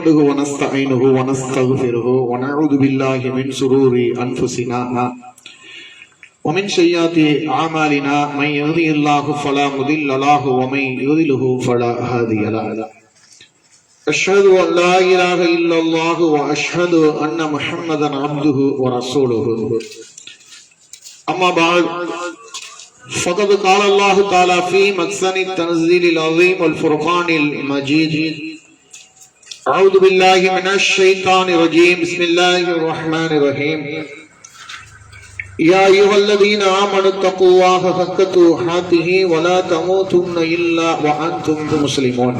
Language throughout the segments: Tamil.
نحمده ونستعينه ونستغفره ونعوذ بالله من شرور أنفسنا. ومن سيئات أعمالنا من يهدي الله فلا مضل له ومن يضلله فلا هادي له. أشهد أن لا إله إلا الله وأشهد أن محمدا عبده ورسوله. أما بعد فقد قال الله تعالى في مكسن التنزيل العظيم والفرقان المجيد. أعوذ بالله من الشيطان الرجيم بسم الله الرحمن الرحيم يا أيها الذين آمنوا اتقوا الله حق تقاته ولا تموتن إلا وأنتم مسلمون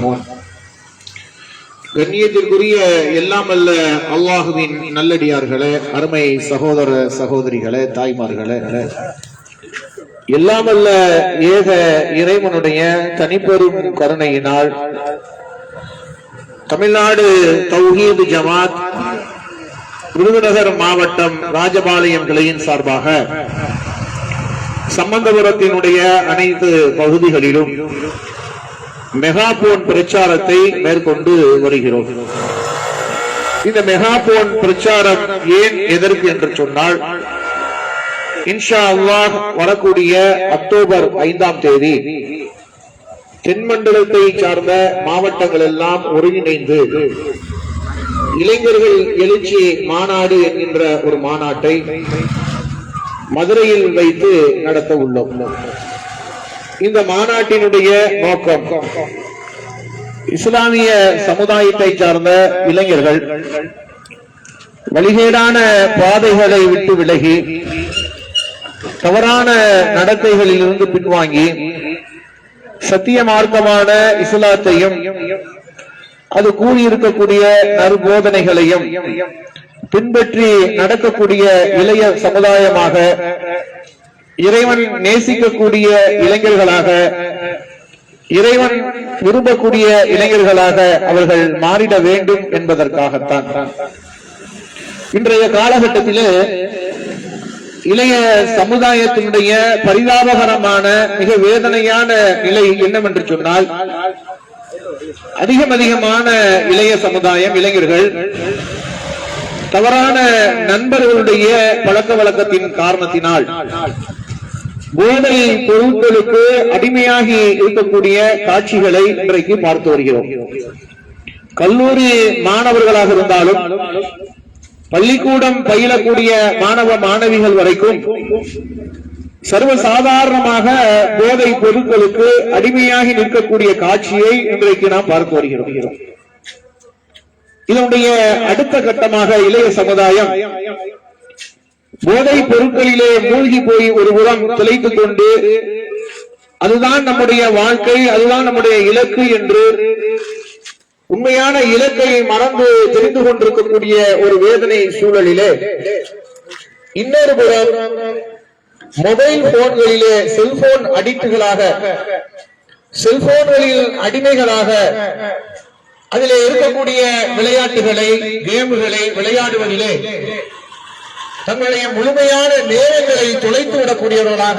கண்ணியத்திற்குரிய எல்லாம் அல்ல அல்லாஹுவின் நல்லடியார்களே அருமை சகோதர சகோதரிகளே தாய்மார்களே எல்லாம் அல்ல ஏக இறைவனுடைய தனிப்பெரும் கருணையினால் தமிழ்நாடு தௌஹீது ஜமாத் விருதுநகர் மாவட்டம் ராஜபாளையம் கிளையின் சார்பாக சம்பந்தபுரத்தினுடைய அனைத்து பகுதிகளிலும் மெகாபோன் பிரச்சாரத்தை மேற்கொண்டு வருகிறோம். இந்த மெகாபோன் பிரச்சாரம் ஏன் எதற்கு என்று சொன்னால் இன்ஷா அல்லாஹ் வரக்கூடிய அக்டோபர் ஐந்தாம் தேதி தென்மண்டலத்தை சார்ந்த மாவட்டங்கள் எல்லாம் ஒருங்கிணைந்து இளைஞர்கள் எழுச்சி மாநாடு என்கின்ற ஒரு மாநாட்டை மதுரையில் வைத்து நடத்த உள்ளோம். இந்த மாநாட்டினுடைய நோக்கம் இஸ்லாமிய சமுதாயத்தை சார்ந்த இளைஞர்கள் வழிகேடான பாதைகளை விட்டு விலகி தவறான நடத்தைகளில் இருந்து பின்வாங்கி சத்திய மார்க்கமான இஸ்லாத்தையும் அது கூறியிருக்கக்கூடிய நற்போதனைகளையும் பின்பற்றி நடக்கக்கூடிய இளைய சமுதாயமாக இறைவன் நேசிக்கக்கூடிய இளைஞர்களாக இறைவன் விரும்பக்கூடிய இளைஞர்களாக அவர்கள் மாறிட வேண்டும் என்பதற்காகத்தான். இன்றைய காலகட்டத்திலே இளைய சமுதாயத்தினுடைய பரிதாபகரமான மிக வேதனையான நிலை என்னவென்று சொன்னால் அதிகம் அதிகமான இளைய சமுதாயம் இளைஞர்கள் தவறான நண்பர்களுடைய பழக்க வழக்கத்தின் காரணத்தினால் போதை பொருட்களுக்கு அடிமையாகி இருக்கக்கூடிய காட்சிகளை இன்றைக்கு பார்த்து வருகிறோம். கல்லூரி மாணவர்களாக இருந்தாலும் பள்ளிக்கூடம் பயிலக்கூடிய மாணவ மாணவிகள் வரைக்கும் சர்வ சாதாரணமாக போதை பொருட்களுக்கு அடிமையாகி நிற்கக்கூடிய காட்சியை இன்றைக்கு நாம் பார்த்து வருகிறோம். இதனுடைய அடுத்த கட்டமாக இளைய சமுதாயம் போதை பொருட்களிலே மூழ்கி போய் ஒரு புறம் துளைத்துக் கொண்டு அதுதான் நம்முடைய வாழ்க்கை அதுதான் நம்முடைய இலக்கு என்று உண்மையான இலக்கை மறந்து தெரிந்து கொண்டிருக்கக்கூடிய ஒரு வேதனை சூழலிலே இன்னொரு புறம் மொபைல் போன்களிலே செல்போன் அடிக்டுகளாக செல்போன்களில் அடிமைகளாக அதிலே இருக்கக்கூடிய விளையாட்டுகளை கேமுகளை விளையாடுவதிலே தங்களுடைய முழுமையான நேரங்களை தொலைத்து விடக்கூடியவர்களாக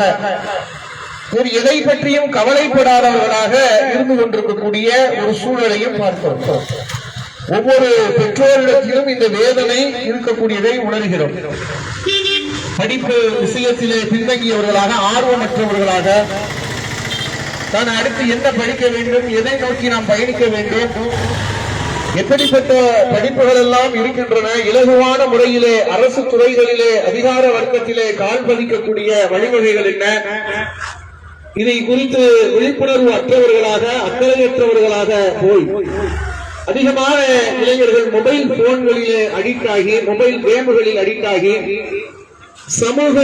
ஒரு எதை பற்றியும் கவலைப்படாதவர்களாக இருந்து கொண்டிருக்கக்கூடிய ஒரு சூழலையும் பார்த்தோம். ஒவ்வொரு பெற்றோரிடத்திலும் இந்த வேதனை இருக்கக்கூடியதை உணர்கிறோம். படிப்பு விஷயத்திலே பின்தங்கியவர்களாக ஆர்வமற்றவர்களாக தான் அடுத்து என்ன படிக்க வேண்டும் எதை நோக்கி நாம் பயணிக்க வேண்டும் எப்படிப்பட்ட படிப்புகள் எல்லாம் இருக்கின்றன இலகுவான முறையிலே அரசு துறைகளிலே அதிகார வர்க்கத்திலே கால் பதிக்கக்கூடிய வழிவகைகள் என்ன இதை குறித்து விழிப்புணர்வு அற்றவர்களாக அக்கறையற்றவர்களாக போய் அதிகமான இளைஞர்கள் மொபைல் போன்களிலே அடிக்ட் ஆகி மொபைல் கேம்களில் அடிக்ட் ஆகி சமூக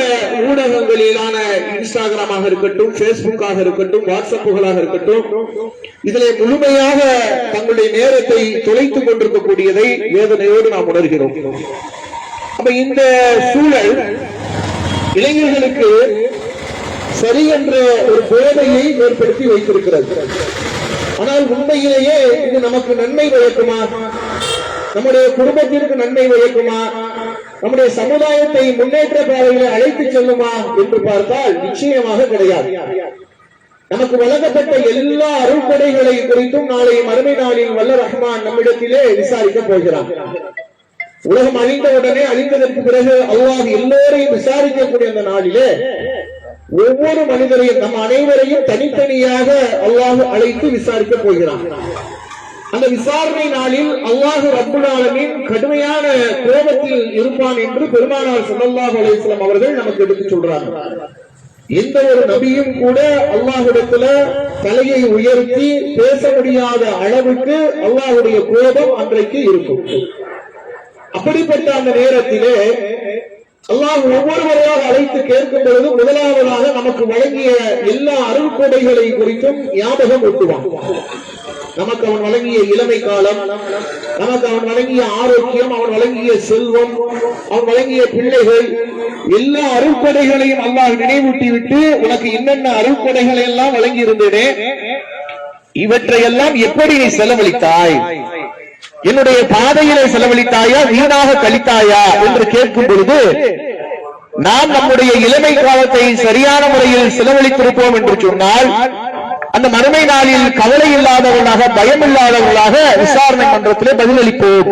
ஊடகங்களிலான இன்ஸ்டாகிராமாக இருக்கட்டும் பேஸ்புக்காக இருக்கட்டும் வாட்ஸ்அப்புகளாக இருக்கட்டும் இதிலே முழுமையாக தங்களுடைய நேரத்தை தொலைத்துக் கொண்டிருக்கக்கூடியதை வேதனையோடு நாம் உணர்கிறோம். அப்ப இந்த சூழல் இளைஞர்களுக்கு சரி என்ற ஒரு போதையை ஏற்படுத்தி வைத்திருக்கிறது. ஆனால் உண்மையிலேயே இது நமக்கு நன்மை பயக்குமா? நம்முடைய குடும்பத்திற்கு நன்மை பயக்குமா? நம்முடைய சமுதாயத்தை முன்னேற்ற பாதையில அழைத்து செல்லுமா என்று பார்த்தால் நிச்சயமாக கிடையாது. நமக்கு வழங்கப்பட்ட எல்லா அருள்கொடைகளை குறித்தும் நாளை மறுமை நாளில் வல்ல ரஹ்மான் நம்மிடத்திலே விசாரிக்க போகிறான். உலகம் அழிந்தவுடனே அழிந்ததற்கு பிறகு அல்லாஹ் எல்லோரையும் விசாரிக்கக்கூடிய அந்த நாளிலே ஒவ்வொரு மனிதரையும் நம் அனைவரையும் தனித்தனியாக அல்லாஹு அழைத்து விசாரிக்க போகிறான். அந்த விசாரணை நாளில் அல்லாஹு ரப்புல் கடுமையான கோபத்தில் இருப்பான் என்று பெருமானார் ஸல்லல்லாஹு அலிஸ்லாம் அவர்கள் நமக்கு எடுத்து சொல்றாங்க எந்த ஒரு நபியும் கூட அல்லாஹுடத்துல தலையை உயர்த்தி பேச முடியாத அளவுக்கு அல்லாஹுடைய கோபம் அன்றைக்கு இருக்கும். அப்படிப்பட்ட அந்த நேரத்திலே அல்லாஹ் ஒவ்வொருவரையாக அழைத்து கேட்கும் பொழுது முதலாவதாக நமக்கு வழங்கிய எல்லா அருள்கொடைகளை குறித்தும் ஞாபகம் ஊட்டுவான். நமக்கு அவன் வழங்கிய இளமை காலம் நமக்கு அவன் வழங்கிய ஆரோக்கியம் அவன் வழங்கிய செல்வம் அவன் வழங்கிய பிள்ளைகள் எல்லா அருள்கொடைகளையும் அல்லாஹ் நினைவூட்டி விட்டு உனக்கு என்னென்ன அருள்கொடைகளை எல்லாம் வழங்கி இருந்தேனே இவற்றையெல்லாம் எப்படி நீ செலவழித்தாய்? என்னுடைய பாதையிலே செலவழித்தாயா? வீணாக கழித்தாயா? என்று கேட்கும் பொழுது நாம் நம்முடைய இளமை காலத்தை சரியான முறையில் செலவழித்திருப்போம் என்று சொன்னால் அந்த மறுமை நாளில் கவலை இல்லாதவர்களாக பயம் இல்லாதவர்களாக விசாரணை மன்றத்திலே பதிலளிப்போம்.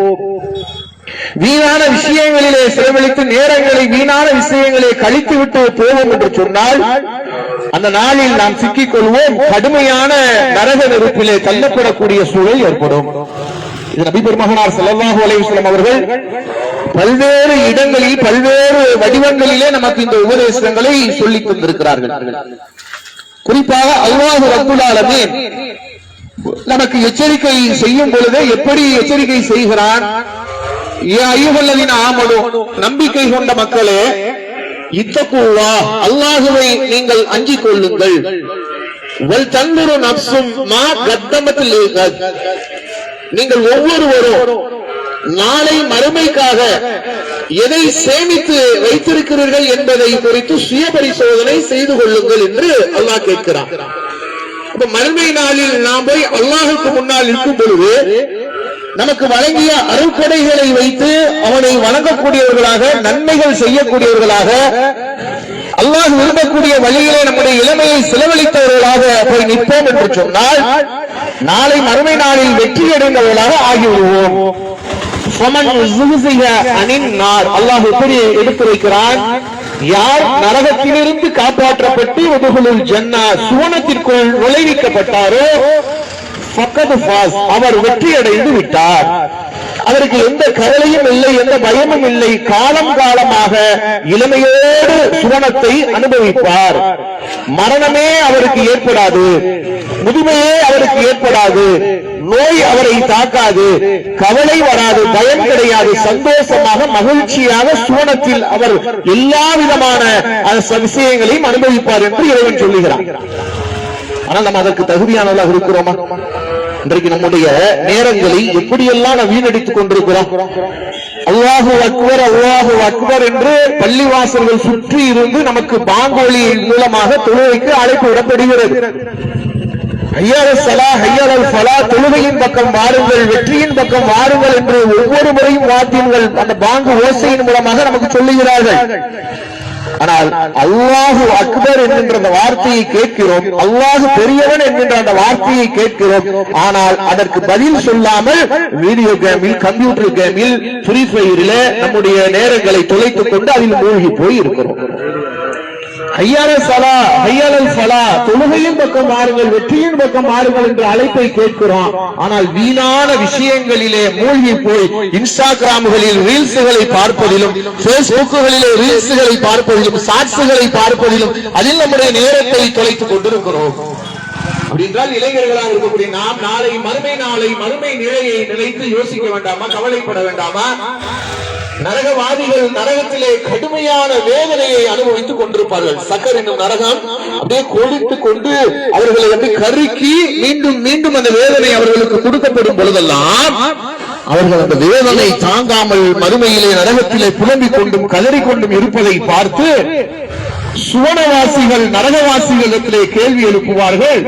வீணான விஷயங்களிலே செலவழித்து நேரங்களை வீணான விஷயங்களை கழித்து விட்டு போவோம் என்று சொன்னால் அந்த நாளில் நாம் சிக்கிக் கொள்வோம் கடுமையான நரக நெருப்பிலே தள்ளப்படக்கூடிய சூழல் ஏற்படும். இது நபி பெருமகனார் ஸல்லல்லாஹு அலைஹி அவர்கள் பல்வேறு இடங்களில் பல்வேறு வடிவங்களிலே நமக்கு இந்த உபதேசங்களை சொல்லிக் கொண்டிருக்கிறார்கள். குறிப்பாக அல்லாஹ் ரப்புல் நமக்கு எச்சரிக்கை செய்யும் பொழுது எப்படி எச்சரிக்கை செய்கிறான்? யா ஆமலும் நம்பிக்கை கொண்ட மக்களே இத்தக்குவா அல்லாஹுவை நீங்கள் அஞ்சிக் கொள்ளுங்கள். வல் தந்துரு நப்சும் மா கத்தமத்தில் நீங்கள் ஒவ்வொருவரும் நாளை மறுமைக்காக எதை சேமித்து வைத்திருக்கிறீர்கள் என்பதை குறித்து சுய பரிசோதனை செய்து கொள்ளுங்கள் என்று அல்லாஹ் கேட்கிறான். அப்ப மறுமை நாளில் நாம் போய் அல்லாஹுக்கு முன்னால் இருக்கும் பொழுது நமக்கு வழங்கிய அருட்கொடைகளை வைத்து அவனை வணங்கக்கூடியவர்களாக நன்மைகள் செய்யக்கூடியவர்களாக அல்லாஹ் விரும்பக்கூடிய வழியிலே நம்முடைய இளமையை செலவழித்தவர்களாக போய் நிற்போம் என்று சொன்னால் நாளை மறுமை நாளில் வெற்றி அடைந்தவர்களாக ஆகிவிடுவோம். ஃபமன் ஸுஹ்ஸிஹ அனின் நார் அல்லாஹ் எப்படி எடுத்து வைக்கிறான் யார் நரகத்திலிருந்து காப்பாற்றப்பட்டு உதுகுலுல் ஜன்னா சுவனத்திற்குள் நுழைவிக்கப்பட்டாரோ ஃபக்கது ஃபாஸ் அவர் வெற்றி அடைந்து விட்டார். அதற்கு எந்த கவலையும் இல்லை எந்த பயமும் இல்லை. காலம் காலமாக இளமையோடு சுவனத்தை அனுபவிப்பார். மரணமே அவருக்கு ஏற்படாது. முதுமையே அவருக்கு ஏற்படாது. நோய் அவரை தாக்காது. கவலை வராது. பயம் கிடையாது. சந்தோஷமாக மகிழ்ச்சியாக சுவனத்தில் அவர் எல்லா விதமான விஷயங்களையும் அனுபவிப்பார் என்று இறைவன் சொல்லுகிறார் ஆனால் நம்ம அதற்கு தகுதியானவர்களாக இருக்கிறோமா? இன்றைக்கு நம்முடைய நேரங்களை எப்படியெல்லாம் நாம் வீணடித்துக் கொண்டிருக்கிறோம்? அல்லாஹு அக்பர் அல்லாஹு அக்பர் என்று பள்ளிவாசல்கள் சுற்றி இருந்து நமக்கு பாங்கோலி மூலமாக தொழுகைக்கு அழைப்பு விடப்படுகிறது. ஐயால சலா ஐயால் சலா தொழுகையின் பக்கம் வாருங்கள் வெற்றியின் பக்கம் வாருங்கள் என்று ஒவ்வொரு முறையும் வாத்தியங்கள் அந்த பாங்கு ஓசையின் மூலமாக நமக்கு சொல்லுகிறார்கள். ஆனால் அல்லாஹு அக்பர் என்கின்ற அந்த வார்த்தையை கேட்கிறோம் அல்லாஹு பெரியவன் என்கின்ற அந்த வார்த்தையை கேட்கிறோம். ஆனால் அதற்கு பதில் சொல்லாமல் வீடியோ கேமில் கம்ப்யூட்டர் கேமில் ஃப்ரீ ஃபயரில் நம்முடைய நேரங்களை தொலைத்துக் கொண்டு அதில் மூழ்கி போய் இருக்கிறோம் தொழுகையின் பக்கம் மாறுங்கள் வெற்றியின் பக்கம் மாறுங்கள் என்ற அழைப்பை கேட்கிறோம். ஆனால் வீணான விஷயங்களிலே மூழ்கி போய் இன்ஸ்டாகிராம்களில் ரீல்ஸுகளை பார்ப்பதிலும் பேஸ்புக்குகளிலே ரீல்ஸுகளை பார்ப்பதிலும் ஷார்ட்ஸுகளை பார்ப்பதிலும் அதில் நம்முடைய நேரத்தை தொலைத்துக் கொண்டிருக்கிறோம். அப்படின்றால் இளைஞர்களாக இருக்கக்கூடிய நாம் நாளை மறுமை நாளை மறுமை நிலையை நினைத்து யோசிக்க வேண்டாமா? கவலைப்பட வேண்டாமா? நரகவாதிகள் நரகத்திலே கடுமையான வேதனையை அனுபவித்துக் கொண்டிருப்பார்கள். சக்கர் என்னும் நரகம் அப்படியே கோடித்துக் கொண்டு அவர்களை வந்து கருக்கி மீண்டும் மீண்டும் அந்த வேதனை அவர்களுக்கு கொடுக்கப்படும் பொழுதெல்லாம் அவர்கள் அந்த வேதனை தாங்காமல் மறுமையிலே நரகத்திலே புலம்பிக் கொண்டும் கதறிக் கொண்டும் இருப்பதை பார்த்து சுவனவாசிகள் நரகவாசிகளிடத்திலே கேள்வி எழுப்புவார்கள்.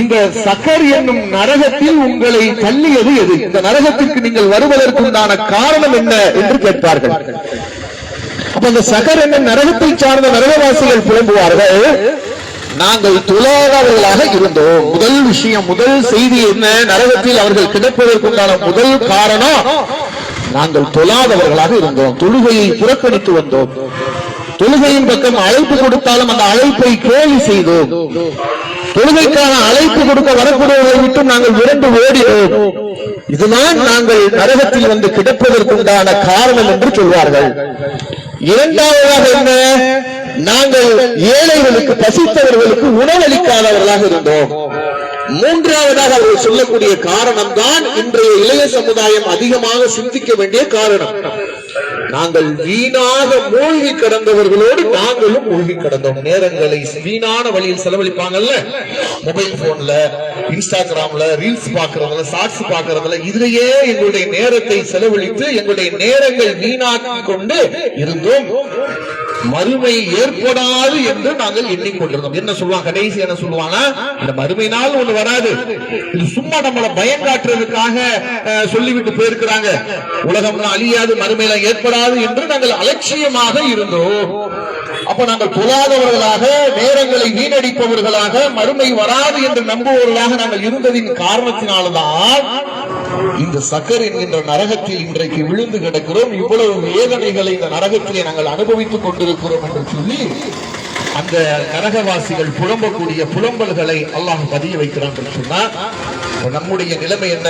இந்த சக்கர் என்னும் நரகத்தில் உங்களை தள்ளியது எது? இந்த நரகத்திற்கு நீங்கள் வருவதற்குண்டான காரணம் என்ன என்று கேட்பார்கள். அப்ப அந்த சகர் என்ன நரகத்தை சார்ந்த நரகவாசிகள் புலம்புவார்கள்? நாங்கள் துளாதவர்களாக இருந்தோம். முதல் விஷயம் முதல் செய்தி என்ன? நரகத்தில் அவர்கள் கிடப்பதற்குண்டான முதல் காரணம் நாங்கள் தொழாதவர்களாக இருந்தோம். தொழுகையை புறக்கணித்து வந்தோம். தொழுகையின் பக்கம் அழைப்பு கொடுத்தாலும் அந்த அழைப்பை கேலி செய்தோம். தொழுகைக்கான அழைப்பு கொடுக்க வரக்கூடியவர்களை விட்டு நாங்கள் விரண்டு ஓடினோம். இதுதான் நாங்கள் நரகத்தில் வந்து கிடப்பதற்குண்டான காரணம் என்று சொல்வார்கள். இரண்டாவதாக என்ன? நாங்கள் ஏழைகளுக்கு பசித்தவர்களுக்கு உணவளிக்காதவர்களாக இருந்தோம். மூன்றாவதாக அவர்கள் சொல்லக்கூடிய காரணம் தான் இன்றைய இளைய சமுதாயம் அதிகமாக சிந்திக்க வேண்டிய காரணம். நாங்கள் வீணாக மூழ்கி கிடந்தவர்களோடு நாங்களும் மூழ்கி கிடந்தோம். நேரங்களை வீணான வழியில் செலவழிப்பாங்கல்ல? மொபைல் போன்ல இன்ஸ்டாகிராம்ல ரீல்ஸ் பாக்குறதுல ஷார்ட்ஸ் பாக்குறதுல இதுலயே எங்களுடைய நேரத்தை செலவழித்து எங்களுடைய நேரங்கள் வீணாக்கி கொண்டு இருந்தோம். மறுமை ஏற்படாது என்று நாங்கள் எண்ணிக்கொண்டிருந்தோம். என்ன சொல்லுவாங்க? கடைசி என்ன சொல்லுவாங்க? இந்த மறுமை நாள் ஒண்ணு வராது. இது சும்மா நம்மளை பயம் காட்டுறதுக்காக அஹ், சொல்லிவிட்டு போயிருக்கிறாங்க. உலகம் அழியாது மறுமையில ஏற்படாது என்று நாங்கள் அலட்சியமாக இருந்தோம். அப்ப நாங்கள் தொழாதவர்களாக நேரங்களை வீணடிப்பவர்களாக மறுமை வராது என்று நம்புவவர்களாக நாங்கள் இருந்ததின் காரணத்தினால்தான் இந்த சக்கர் என்கின்ற நரகத்தில் இன்றைக்கு விழுந்து கிடக்கிறோம். இவ்வளவு வேதனைகளை இந்த நரகத்திலே நாங்கள் அனுபவித்துக் கொண்டிருக்கிறோம் என்று சொல்லி அந்த நரகவாசிகள் புலம்பக்கூடிய புலம்பல்களை அல்லாஹ் பதிய வைக்கிறான் என்று சொன்னா நம்முடைய நிலைமை என்ன?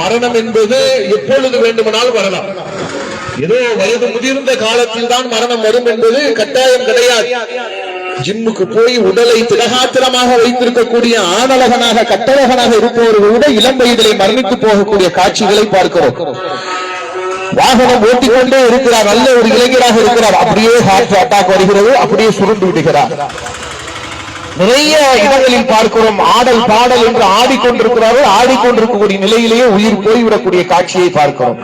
மரணம் என்பது எப்பொழுது வேண்டுமானாலும் வரலாம். ஏதோ வயது முதிர்ந்த காலத்தில் தான் மரணம் வரும் என்பது கட்டாயம் கிடையாது. ஜிம்முக்கு போய் உடலை திடகாத்திரமாக வைத்திருக்கக்கூடிய ஆணழகனாக கட்டழகனாக இருப்பவர்களோட இளம் வயதிலே மரணித்து போகக்கூடிய காட்சிகளை பார்க்கிறோம். வாகனம் ஓட்டிக்கொண்டே இருக்கிறார் நல்ல ஒரு இளைஞராக இருக்கிறார். அப்படியே ஹார்ட் அட்டாக் வருகிறது அப்படியே சுருண்டு விடுகிறார். நிறைய இடங்களில் பார்க்கிறோம் ஆடல் பாடல் என்று ஆடிக்கொண்டிருக்கிறார்கள் ஆடிக்கொண்டிருக்கக்கூடிய நிலையிலேயே உயிர் போய்விடக்கூடிய காட்சியை பார்க்கிறோம்.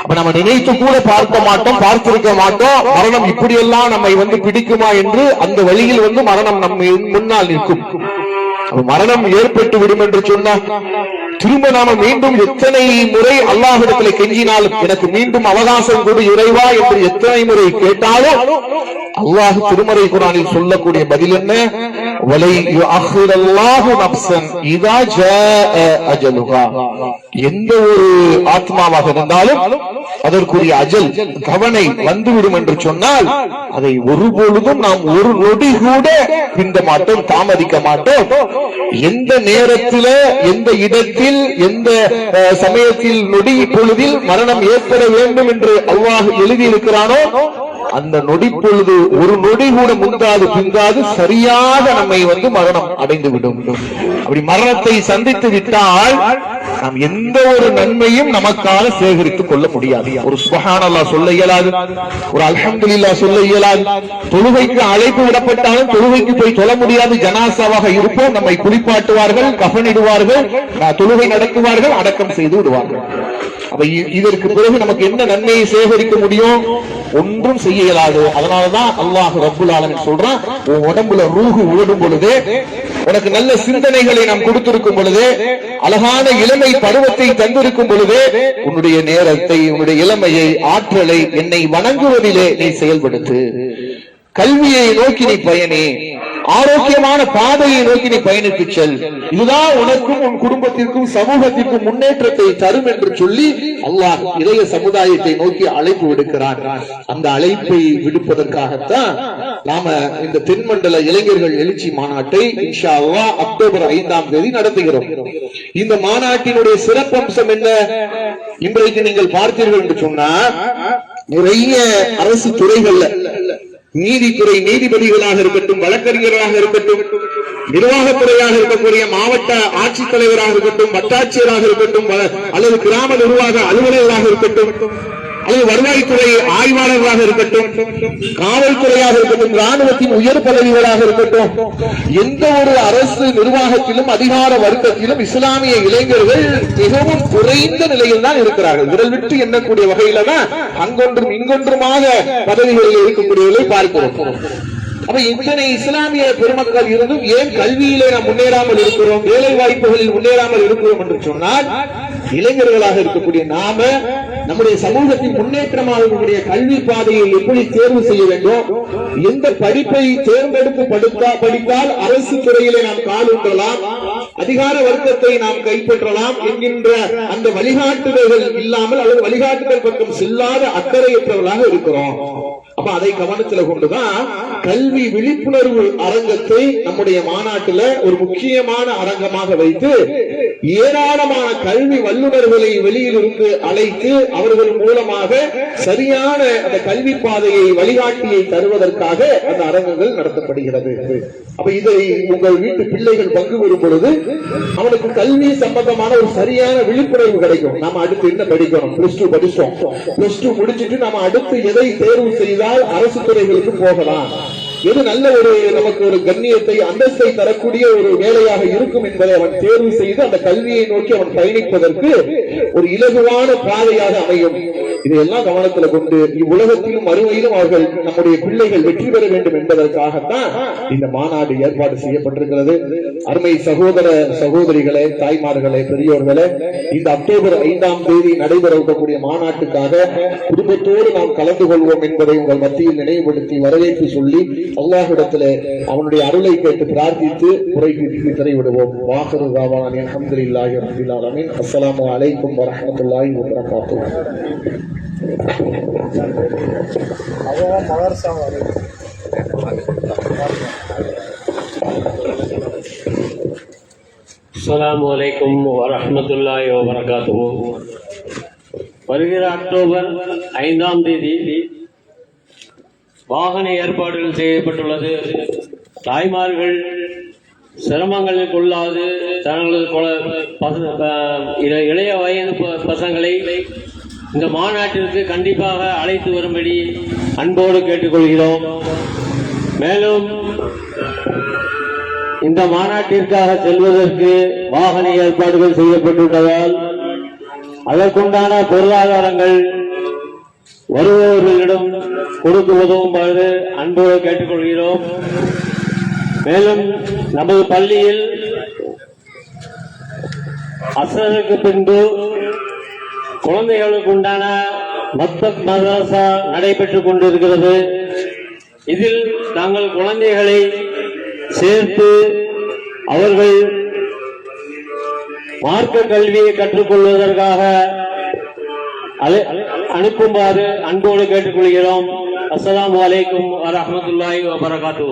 அப்ப நம்ம நினைத்து கூட பார்க்க மாட்டோம் பார்த்திருக்க மாட்டோம். மரணம் இப்படியெல்லாம் நம்மை வந்து பிடிக்குமா என்று அந்த வழியில் வந்து மரணம் நம்ம முன்னால் நிற்கும். மரணம் ஏற்பட்டு விடும் என்று சொன்னா திரும்ப நாம மீண்டும் எத்தனை முறை அல்லாஹிடத்தில் கெஞ்சினாலும் எனக்கு மீண்டும் அவகாசம் கொடு இறைவா என்று எத்தனை முறை கேட்டாலும் அல்லாஹ் திருமறை குரானில் சொல்லக்கூடிய பதில் என்ன? வலை யுஅஹிரல்லாஹு நஃப்ஸன் இதா ஜாஅ அஜலுஹா. எந்த ஒரு ஆத்மாவாக இருந்தாலும் அதற்குரிய அஜல் கவனை வந்துவிடும் என்று சொன்னால் அதை ஒருபொழுதும் நாம் ஒரு நொடி கூட பிந்த மாட்டோம் தாமதிக்க மாட்டோம். எந்த நேரத்தில் எந்த இடத்தில் எந்த சமயத்தில் நொடி பொழுதில் மரணம் ஏற்பட வேண்டும் என்று அல்லாஹ் எழுதியிருக்கிறானோ அந்த நொடி பொழுது ஒரு நொடி கூட முந்தாது பிந்தாது சரியாக நம்மை வந்து மரணம் அடைந்து விடும் அப்படி மரணத்தை சந்தித்து விட்டால் நாம் எந்த ஒரு நன்மையும் நமக்காக சேகரித்துக் கொள்ள முடியாது. ஒரு சுபஹானல்லா சொல்ல இயலாது. ஒரு அல்ஹம்துலில்லாஹ் சொல்ல இயலாது. தொழுகைக்கு அழைப்பு விடப்பட்டாலும் தொழுகைக்கு போய் தொழ முடியாது. ஜனாசாவாக இருப்போம். நம்மை குளிப்பாட்டுவார்கள் கஃனிடுவார்கள் தொழுகை நடத்துவார்கள் அடக்கம் செய்து விடுவார்கள். அப்ப இ- இதற்கு பிறகு நமக்கு என்ன நன்மையை சேகரிக்க முடியும்? ஒன்றும் செய்ய இயலாது. அதனாலதான் அல்லாஹ் ரபுல் ஆலமின் சொல்றான் உன் உடம்புல ரூஹு உழடும் பொழுது உனக்கு நல்ல சிந்தனைகளை நாம் கொடுத்திருக்கும் பொழுது அழகான இளமை பருவத்தை தந்திருக்கும் பொழுது உன்னுடைய நேரத்தை உன்னுடைய இளமையை ஆற்றலை என்னை வணங்குவதிலே நீ செயல்படுத்து. கல்வியை நோக்கி நீ பயணி ஆரோக்கியமான பாதையை நோக்கி நீ பயணித்து செல். இதுதான் உனக்கும் உன் குடும்பத்திற்கும் சமூகத்திற்கும் முன்னேற்றத்தை தரும் என்று சொல்லி அல்லாஹ் இளைய சமுதாயத்தை நோக்கி அழைப்பு விடுக்கிறான். அந்த அழைப்பை விடுப்பதற்காகத்தான் நாம இந்த தென்மண்டல இளைஞர்கள் எழுச்சி மாநாட்டை இன்ஷா அக்டோபர் ஐந்தாம் தேதி நடத்துகிறோம். இந்த மாநாட்டினுடைய சிறப்பம்சம் என்ன? இன்றைக்கு நீங்கள் பார்த்தீர்கள் என்று சொன்னா நிறைய அரசு துறைகள்ல நீதித்துறை நீதிபதிகளாக இருக்கட்டும் வழக்கறிஞர்களாக இருக்கட்டும் நிர்வாகத்துறையாக இருக்கக்கூடிய மாவட்ட ஆட்சித்தலைவராக இருக்கட்டும் வட்டாட்சியராக இருக்கட்டும் அல்லது கிராம நிர்வாக அலுவலர்களாக இருக்கட்டும் அல்லது வருவாய்த்துறை ஆய்வாளர்களாக இருக்கட்டும் காவல்துறையாக இருக்கட்டும் ராணுவத்தின் உயர் பதவிகளாக இருக்கட்டும் எந்த ஒரு அரசு நிர்வாகத்திலும் அதிகார வர்க்கத்திலும் இஸ்லாமிய இளைஞர்கள் மிகவும் குறைந்த நிலையில் தான் இருக்கிறார்கள். விரல் விட்டு எண்ணக்கூடிய வகையில தான் அங்கொன்றும் இங்கொன்றுமாக பதவிகளில் இருக்கக்கூடியவர்களை பார்க்கிறோம். அப்ப இத்தனை இஸ்லாமிய பெருமக்கள் இருந்தும் ஏன் கல்வியிலே நாம் முன்னேறாமல் இருக்கிறோம் வேலை வாய்ப்புகளில் முன்னேறாமல் இருக்கிறோம் என்று சொன்னால் இளைஞர்களாக இருக்கக்கூடிய நாம நம்முடைய சமூகத்தின் முன்னேற்றமாக கல்வி பாதையை எப்படி தேர்வு செய்ய வேண்டும்? எந்த படிப்பை தேர்ந்தெடுத்து படுத்தா படித்தால் அரசு துறையிலே நாம் காலூட்டலாம் அதிகார வர்க்கத்தை நாம் கைப்பற்றலாம் என்கின்ற அந்த வழிகாட்டுதல்கள் இல்லாமல் அல்லது வழிகாட்டுதல் பக்கம் செல்லாத அக்கறையற்றவர்களாக இருக்கிறோம். அப்ப அதை கவனத்துல கொண்டுதான் கல்வி விழிப்புணர்வு அரங்கத்தை நம்முடைய மாநாட்டுல ஒரு முக்கியமான அரங்கமாக வைத்து ஏராளமான கல்வி வல்லுநர்களை வெளியிலிருந்து அழைத்து அவர்கள் மூலமாக சரியான அந்த கல்வி பாதையை வழிகாட்டியை தருவதற்காக அந்த அரங்கங்கள் நடத்தப்படுகிறது. அப்ப இதை உங்கள் வீட்டு பிள்ளைகள் பங்கு பெறும் பொழுது அவனுக்கு கல்வி சம்பந்தமான ஒரு சரியான விழிப்புணர்வு கிடைக்கும். நாம அடுத்து என்ன படிக்கணும்? பிளஸ் டூ படிச்சோம் பிளஸ் டூ முடிச்சிட்டு நாம அடுத்து எதை தேர்வு செய்தால் அரசு துறைகளுக்கு போகலாம். எது நல்ல ஒரு நமக்கு ஒரு கண்ணியத்தை அந்தஸ்தை தரக்கூடிய ஒரு வேலையாக இருக்கும் என்பதை அவன் தேர்வு செய்து அந்த கல்வியை நோக்கி அவன் பயணிப்பதற்கு ஒரு இலகுவான பாதையாக அமையும். இதையெல்லாம் கவனத்துல கொண்டு இவ்வுலகத்திலும் மறுமையிலும் அவர்கள் நம்முடைய பிள்ளைகள் வெற்றி பெற வேண்டும் என்பதற்காகத்தான் இந்த மாநாடு ஏற்பாடு செய்யப்பட்டிருக்கிறது. அருமை சகோதர சகோதரிகளே தாய்மார்களே பெரியோர்களே இந்த அக்டோபர் ஐந்தாம் தேதி நடைபெற இருக்கக்கூடிய மாநாட்டுக்காக குடும்பத்தோடு நாம் கலந்து கொள்வோம் என்பதை உங்கள் மத்தியில் நினைவுபடுத்தி வரவேற்பு சொல்லி அல்லாஹிடத்துல அவனுடைய அருளை கேட்டு பிரார்த்தித்து உரைக்கு திரைவிடுவோம் வாகரு ராவான் அஹமது இல்லாஹி ஆலமீன். அஸ்ஸலாமு அலைக்கும் வரமத்துல்லாஹி வபரகாத்துஹு. அஸ்லாம் மதரசா வரமத்துல்லாஹி அஸ்ஸலாமு வருகிற அக்டோபர் ஐந்தாம் தேதி வாகன ஏற்பாடுகள் செய்யப்பட்டுள்ளது. தாய்மார்கள் சிரமங்களில் கொள்ளாது தங்களது இள- இளைய வயது ப- பசங்களை இந்த மாநாட்டிற்கு கண்டிப்பாக அழைத்து வரும்படி அன்போடு கேட்டுக்கொள்கிறோம். மேலும் இந்த மாநாட்டிற்காக செல்வதற்கு வாகன ஏற்பாடுகள் செய்யப்பட்டுள்ளதால் அதற்குண்டான பொருளாதாரங்கள் வருபவர்களிடம் கொடுத்து பொழுது அன்போடு கேட்டுக்கொள்கிறோம். மேலும் நமது பள்ளியில் அசருக்கு பின்பு குழந்தைகளுக்கு உண்டான மக்தப் மதரசா நடைபெற்றுக் கொண்டிருக்கிறது. இதில் நாங்கள் குழந்தைகளை சேர்த்து அவர்கள் மார்க்க கல்வியை கற்றுக்கொள்வதற்காக அனுப்புமாறு அன்போடு கேட்டுக்கொள்கிறோம். அஸ்லாம் அலைக்கும் வரமத்துல்லாய் வரகாத்து